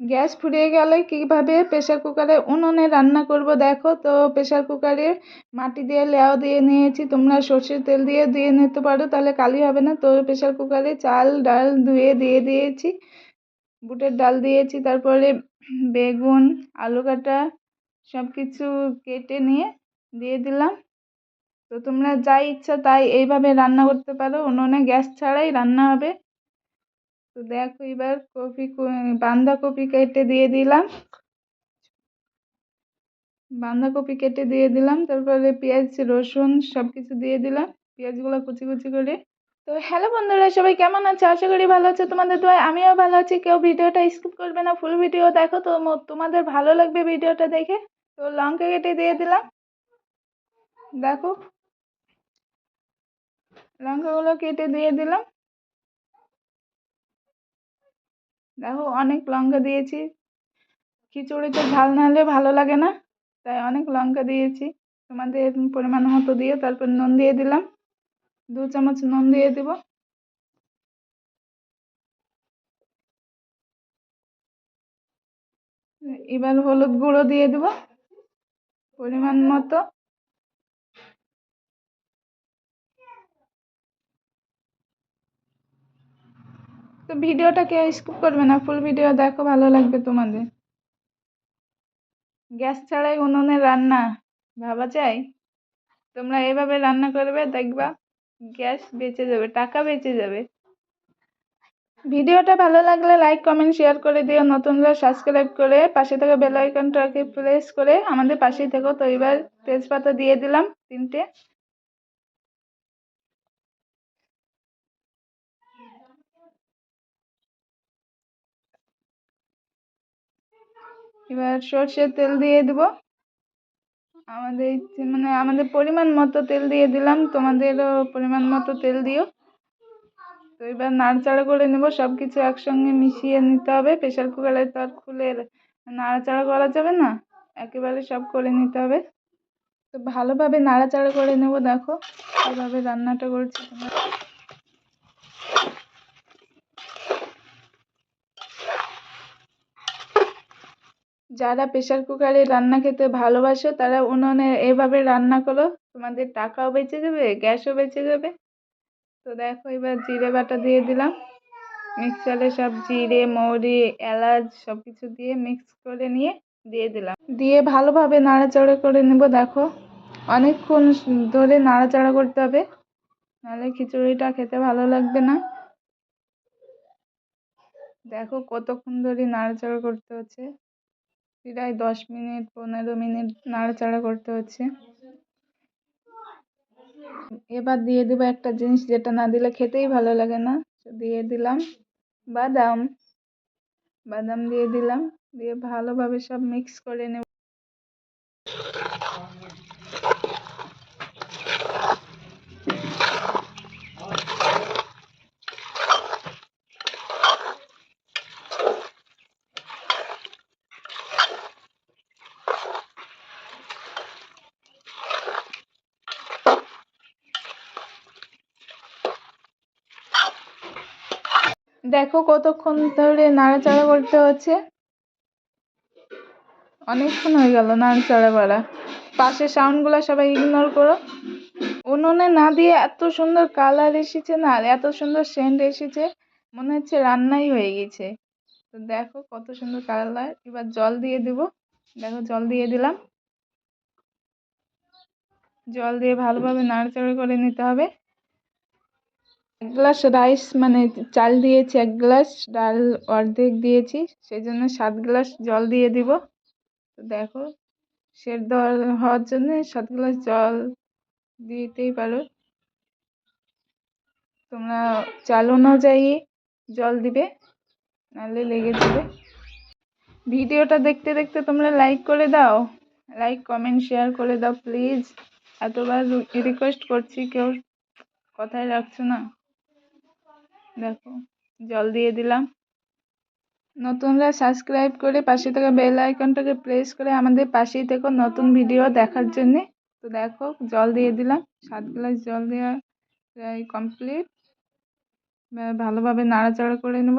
Gas ফুরিয়ে গেলে কীভাবে প্রেসার কুকারে উনুনে রান্না করব? দেখো, তো প্রেসার কুকারে মাটি দিয়ে লেও দিয়ে নিয়েছি। তোমরা সর্ষের তেল দিয়ে দিয়ে নিতে পারো, তাহলে কালি হবে না। তো প্রেসার কুকারে চাল, ডাল ধুয়ে দিয়ে দিয়েছি। বুটের ডাল দিয়েছি, তারপরে বেগুন, আলু কাটা সব কিছু কেটে নিয়ে দিয়ে দিলাম। তো তোমরা যা ইচ্ছা তাই এইভাবে রান্না করতে পারো। উনুনে গ্যাস ছাড়াই রান্না হবে। তো দেখো এবার কপি বাঁধাকপি কেটে দিয়ে দিলাম। বাঁধাকপি কেটে দিয়ে দিলাম, তারপরে পেঁয়াজ, রসুন সব কিছু দিয়ে দিলাম, পেঁয়াজগুলো কুচি কুচি করে। তো হ্যালো বন্ধুরা, সবাই কেমন আছে? আশা করি ভালো আছে, তোমাদের দোয়ায় আমিও ভালো আছি। কেউ ভিডিওটা স্কিপ করবে না ফুল ভিডিও দেখো, তো তোমাদের ভালো লাগবে ভিডিওটা দেখে। তো লঙ্কা কেটে দিয়ে দিলাম। দেখো, লঙ্কাগুলো কেটে দিয়ে দিলাম। দেখো, অনেক লঙ্কা দিয়েছি। খিচুড়ি খিচুড়িতে ঝাল না হলে ভালো লাগে না, তাই অনেক লঙ্কা দিয়েছি। তোমাদের পরিমাণ মতো দিয়ে তারপর নুন দিয়ে দিলাম। দু চামচ নুন দিয়ে দিব। এবার হলুদ গুঁড়ো দিয়ে দেব পরিমাণ মতো। তো ভিডিওটা কেউ স্কিপ করবে না ফুল ভিডিও দেখো, ভালো লাগবে তোমাদের। গ্যাস ছাড়াই উনুনে রান্না, ভাবা যায়? তোমরা এভাবে রান্না করবে, দেখবা গ্যাস বেঁচে যাবে, টাকা বেঁচে যাবে। ভিডিওটা ভালো লাগলে লাইক কমেন্ট শেয়ার করে দিও। নতুনরা সাবস্ক্রাইব করে পাশে থাকা বেল আইকনটাকে প্রেস করে আমাদের পাশেই থেকো। তো এবার তেজপাতা দিয়ে দিলাম তিনটে। এবার সর্ষের তেল দিয়ে দেব। আমাদের মানে আমাদের পরিমাণ মতো তেল দিয়ে দিলাম। তোমাদেরও পরিমাণ মতো তেল দিও। তো এবার নাড়াচাড়া করে নেব। সব কিছু একসঙ্গে মিশিয়ে নিতে হবে। প্রেশার কুকারে তো আর খুলে নাড়াচাড়া করা যাবে না। একেবারে সব করে নিতে হবে। তো ভালোভাবে নাড়াচাড়া করে নেব, দেখো। কীভাবে রান্নাটা করছি। যারা প্রেশার কুকারে রান্না খেতে ভালোবাসো, তারা উনুনে এভাবে রান্না করো, তোমাদের টাকাও বেঁচে যাবে, গ্যাসও বেঁচে যাবে। তো দেখো, এবার জিরে বাটা দিয়ে দিলাম। মিক্সারে সব জিরে, মৌরি, এলাচ সব কিছু দিয়ে মিক্স করে নিয়ে দিয়ে দিলাম। দিয়ে ভালোভাবে নাড়াচাড়া করে নেব, দেখো। অনেকক্ষণ ধরে নাড়াচাড়া করতে হবে, নাহলে খিচুড়িটা খেতে ভালো লাগবে না। দেখো, কতক্ষণ ধরে নাড়াচাড়া করতে হচ্ছে। প্রায় দশ মিনিট, পনেরো মিনিট নাড়াচাড়া করতে হচ্ছে। এবার দিয়ে দেবো একটা জিনিস যেটা না দিলে খেতেই ভালো লাগে না। দিয়ে দিলাম বাদাম। বাদাম দিয়ে দিলাম। দিয়ে ভালোভাবে সব মিক্স করে নেব। দেখো কতক্ষণ ধরে নাড়াচাড়া করতে হচ্ছে। অনেকক্ষণ হয়ে গেল নাড়াচাড়া করা। পাশের সাউন্ডগুলো সবাই ইগনোর করো। উনুনে না দিয়ে এত সুন্দর কালার এসেছে না, আর এত সুন্দর সেন্ট এসেছে, মনে হচ্ছে রান্নাই হয়ে গেছে। তো দেখো কত সুন্দর কালার এবার জল দিয়ে দিব। দেখো জল দিয়ে দিলাম। জল দিয়ে ভালোভাবে নাড়াচাড়া করে নিতে হবে। এক গ্লাস রাইস মানে চাল দিয়েছি এক গ্লাস, ডাল অর্ধেক দিয়েছি সেই জন্য সাত গ্লাস জল দিয়ে দিব। তো দেখো, সেদ্ধ হওয়ার জন্য সাত গ্লাস জল দিতেই পারো। তোমরা চাল অনুযায়ী জল দিবে, নাহলে লেগে যাবে। ভিডিওটা দেখতে দেখতে তোমরা লাইক করে দাও, লাইক, কমেন্ট, শেয়ার করে দাও, প্লিজ। এতবার রিকোয়েস্ট করছি, কেউ কথায় রাখছো না। দেখো, জল দিয়ে দিলাম। নতুনরা সাবস্ক্রাইব করে পাশে থাকা বেল আইকনটাকে প্রেস করে আমাদের পাশেই থেকো নতুন ভিডিও দেখার জন্যে। তো দেখো, জল দিয়ে দিলাম। সাত গ্লাস জল দেওয়া প্রায় কমপ্লিট ভালোভাবে নাড়াচাড়া করে নেব।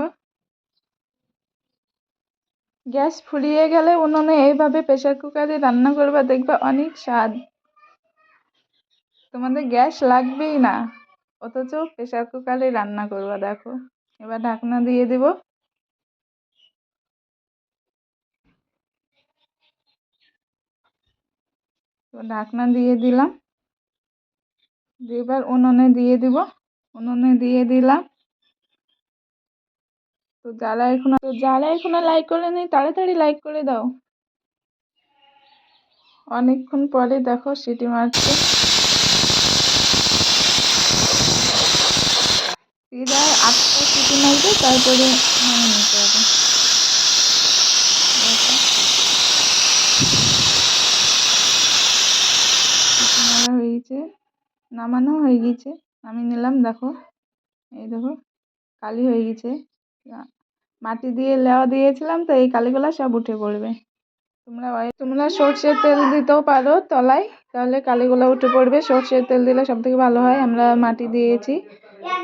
গ্যাস ফুরিয়ে গেলে উনুনে এইভাবে প্রেসার কুকারে রান্না করবা, দেখবা অনেক স্বাদ। তোমাদের গ্যাস লাগবেই না। অথচ প্রেসার কুকারে রান্না করবা, দেখো। এবার ঢাকনা দিয়ে দিব। ঢাকনা দিয়ে দিলাম। এবার উনুনে দিয়ে দিব। উনুনে দিয়ে দিলাম। তো যারা এখনও তো যারা এখনও লাইক করেনি, তাড়াতাড়ি লাইক করে দাও। অনেকক্ষণ পরে দেখো সিটি মারছে। প্রায় আটটা সিটি মারবে তারপরে নামিয়ে নিতে হবে। মারা হয়ে গেছে নামানো হয়ে গেছে। নামিয়ে নিলাম, দেখো। এই দেখো, কালি হয়ে গেছে। মাটি দিয়ে লেওয়া দিয়েছিলাম, তো এই কালিগুলো সব উঠে পড়বে। তোমরা তোমরা সর্ষের তেল দিতেও পারো তলায়, তাহলে কালিগুলো উঠে পড়বে। সর্ষের তেল দিলে সব থেকে ভালো হয়। আমরা মাটি দিয়েছি।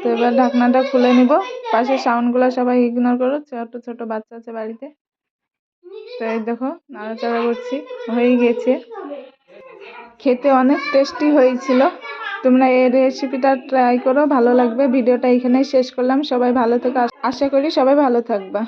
তো এবার ঢাকনাটা খুলে নিব। পাশে সাউন্ডগুলো সবাই ইগনোর করো, ছোট ছোট বাচ্চা আছে বাড়িতে। তো এই দেখো, নাড়াচাড়া করছি, হয়ে গেছে। খেতে অনেক টেস্টি হয়েছিল। তোমরা এই রেসিপিটা ট্রাই করো, ভালো লাগবে। ভিডিওটা এখানেই শেষ করলাম। সবাই ভালো থেকো। আশা করি সবাই ভালো থাকবা।